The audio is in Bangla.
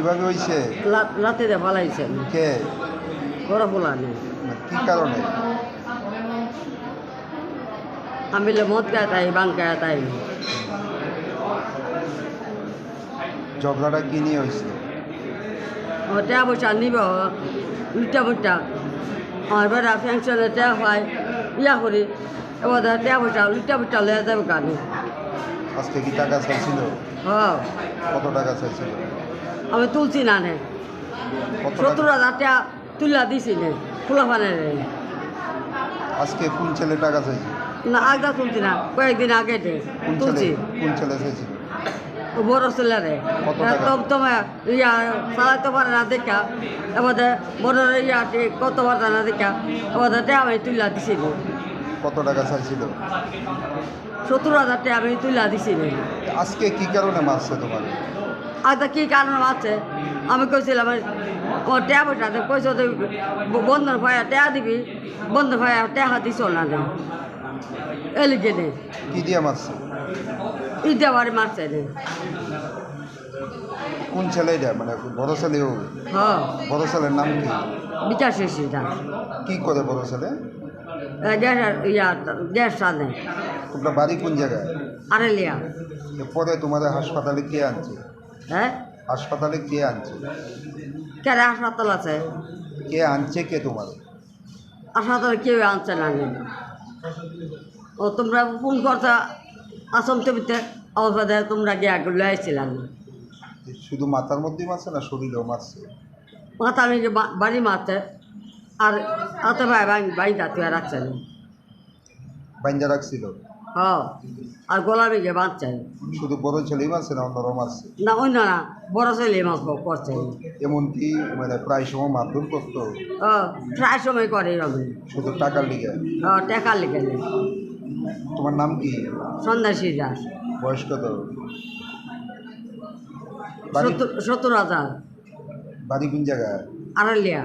কীভাবে হয়েছে লা- লাতিতে ফালাইছেন কে? বড় ফুলানি। না, কি কারণে? আমি মদ খায় তাই বাং খায় তাই। ঝগড়াটা কি নিয়ে হয়েছে টেয়া পয়সা নিব লুটা মুটা আমার বেড়া ফ্যাংশনে টেয়া হয় ইয়া করি। এবার টেয়া পয়সা লুটা মুটা লয়ে যাবে কানে। আজকে কি টাকা চাইছিল? হ কত টাকা চাইছিল? আমি তুলছি না নে। সত্তর হাজার টাকা তুলা দিছি নে ফুলা ফানের আজকে কোন ছেলে টাকা চাইছে? না আগদা তুলছি না কয়েকদিন আগে তুলছি। কোন ছেলে চাইছিল বড় ছেলে রে। কত টাকা? তম তোমার ইয়া চালাইতে পারে না দেখা। এবার বড় ইয়া কত পারে না দেখা। এবার আমি তুলা দিছি নে। কত টাকা চাইছিল? সত্তর হাজার টাকা আমি তুলা দিছি আজকে কি কারণে মারছে তোমার? আচ্ছা কী কারণ আছে আমি কইছিলাম ও ট্যাব ওঠাতে কইস বন্ধন ভাইয়া ট্যা দিবি বন্ধন ভাইয়া ট্যাহা দিছ না নে এলিগে নে কি দিয়ে মারছে? ইটা বাড়ি মারছে নে কোন ছেলে এটা? মানে বড় ছেলে হবে হ বড় ছেলের নাম কি? শেষিটা কি করে বড় ছেলে? গ্যাস সাদে তোমরা বাড়ি কোন জায়গায়? আরেলিয়া পরে তোমাদের হাসপাতালে কে আনছে? হ্যাঁ? হাসপাতালে কে আনছে? কেরে হাসপাতাল আছে? কে আনছে কে তোমার হাসপাতালে কেউ আনছে না ও তোমরা ফোন করছ আসম তুমিতে অবস্থা তোমরা গিয়ে আগে আসছিলাম শুধু মাথার মধ্যেই মারছে না শরীরেও মারছে? মাথা আমি বাড়ি মারতে আর হাতে ভাই ভাই ভাই দাঁতুয়া রাখছেন বাইন্দা রাখছিল। হ্যাঁ আর গোলা বিঘে বাঁধছেন শুধু বড় ছেলেই মারছে না অন্যরাও মারছে না অন্য না বড় ছেলে মাছ করছে। এমনকি মানে প্রায় সময় মারধর করতো। ও প্রায় সময় করে রবি শুধু টাকার লিগে? হ্যাঁ টেকা লিখে তোমার নাম কি? সন্ন্যাসী দাস বয়স কত? বাড়ি সত্তর সত্তর হাজার। বাড়ি কোন জায়গায়? আড়ালিয়া।